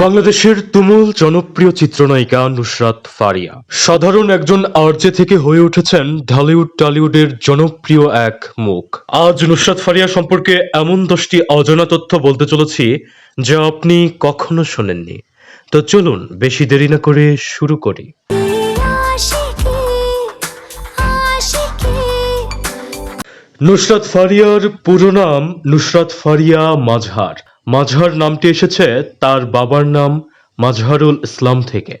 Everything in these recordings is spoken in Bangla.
বাংলাদেশের তুমুল জনপ্রিয় চিত্রনায়িকা নুসরাত ফারিয়া। সাধারণ একজন আরজে থেকে হয়ে উঠেছেন ঢালিউড টলিউডের জনপ্রিয় এক মুখ। আজ নুসরাত ফারিয়া সম্পর্কে এমন দশটি অজানা তথ্য বলতে চলেছি যা আপনি কখনো শোনেননি। তো চলুন বেশি দেরি না করে শুরু করি। নুসরাত ফারিয়ার পুরো নাম নুসরাত ফারিয়া মাঝহার। মাঝহার নামটি এসেছে তার বাবার নাম মাঝহারুল ইসলাম থেকে।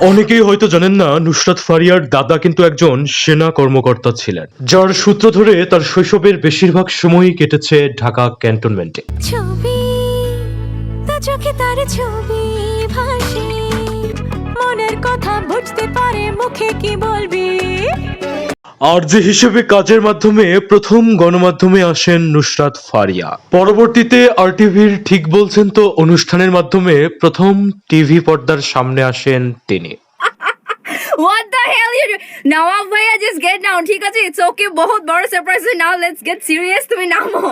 অনেকেই হয়তো জানেন না নুসরাত ফারিয়ার দাদা কিন্তু একজন সেনা কর্মকর্তা ছিলেন যার সূত্র ধরে তার শৈশবের বেশিরভাগ সময়ই কেটেছে ঢাকা ক্যান্টনমেন্টে। কথা বুঝতে পারে মুখে কি বলবি? আর যে হিসেবে কাজের মাধ্যমে প্রথম গণমাধ্যমে আসেন নুসরাত ফারিয়া। পরবর্তীতে আর টিভির ঠিক বলছেন তো অনুষ্ঠানের মাধ্যমে প্রথম টিভি পর্দার সামনে আসেন তিনি। What the hell you up bhaiya just get down. ঠিক আছে it's okay. বহুত বড় surprise now let's get serious. তুমি নামো।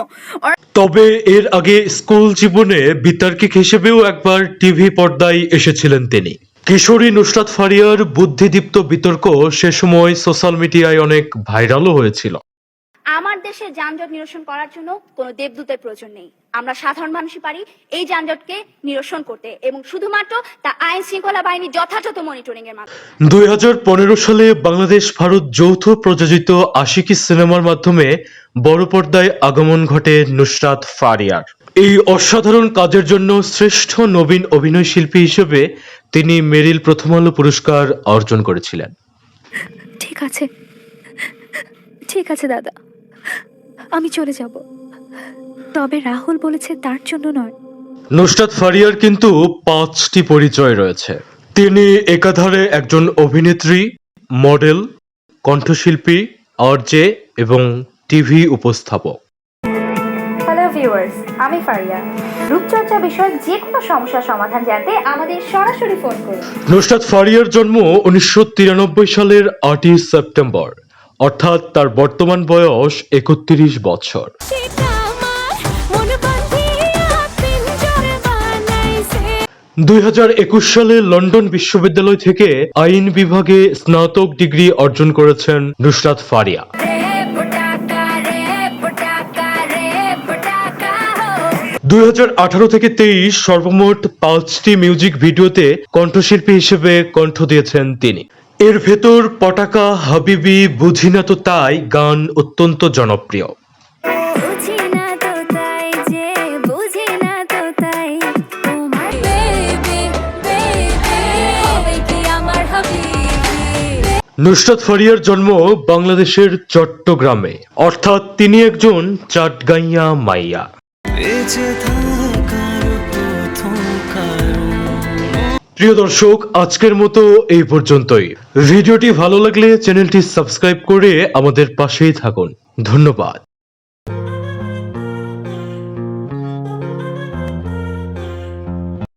তবে এর আগে স্কুল জীবনে বিতার্কিক হিসেবেও একবার টিভি পর্দায় এসেছিলেন তিনি। কিশোরী নুসরাত ফারিয়ার বুদ্ধিদীপ্ত বিতর্ক সে সময় সোশ্যাল মিডিয়ায় অনেক ভাইরালও হয়েছিল। আমার দেশে যানজট নিরসন করার জন্য কোনো দেবদূতের প্রয়োজন নেই। আমরা সাধারণ মানুষই পারি এই যানজটকে নিরসন করতে এবং শুধুমাত্র তা আইন শৃঙ্খলা বাহিনীর যথাযথ মনিটরিং এর মাধ্যমে। দুই হাজার পনেরো সালে বাংলাদেশ ভারত যৌথ প্রযোজিত আশিকি সিনেমার মাধ্যমে বড় পর্দায় আগমন ঘটে নুসরাত ফারিয়ার। এই অসাধারণ কাজের জন্য শ্রেষ্ঠ নবীন অভিনয় শিল্পী হিসেবে তিনি মেরিল প্রথম আলো পুরস্কার অর্জন করেছিলেন। ঠিক আছে। ঠিক আছে দাদা। আমি চলে যাব। তবে রাহুল বলেছে তার জন্য নয়। নুসরাত ফারিয়ার কিন্তু পাঁচটি পরিচয় রয়েছে। তিনি একাধারে একজন অভিনেত্রী মডেল কণ্ঠশিল্পী আরজে এবং টিভি উপস্থাপক। হ্যালো ভিউয়ার্স আমি ফারিয়া। রূপচর্চা বিষয়ক যে কোনো সমস্যার সমাধান জানতে আমাদের সরাসরি ফোন করুন। নুসরাত ফারিয়ার জন্ম উনিশশো তিরানব্বই সালের আটই সেপ্টেম্বর অর্থাৎ তার বর্তমান বয়স একত্রিশ বছর। সেটা আমার মন বাঁধিয়া পিঞ্জরে বানাইছে। দুই সালে লন্ডন বিশ্ববিদ্যালয় থেকে আইন বিভাগে স্নাতক ডিগ্রি অর্জন করেছেন নুসরাত ফারিয়া। দুই হাজার আঠারো থেকে তেইশ সর্বমোট পাঁচটি মিউজিক ভিডিওতে কণ্ঠশিল্পী হিসেবে কণ্ঠ দিয়েছেন তিনি। এর ভেতর পটাকা হাবিবি বুঝি না তো তাই গান অত্যন্ত জনপ্রিয়। নুসরাত ফারিয়ার জন্ম বাংলাদেশের চট্টগ্রামে। অর্থাৎ তিনি একজন চাটগাইয়া মাইয়া। প্রিয় দর্শক, আজকের মতো এই পর্যন্তই। ভিডিওটি ভালো লাগলে চ্যানেলটি সাবস্ক্রাইব করে আমাদের পাশেই থাকুন। ধন্যবাদ।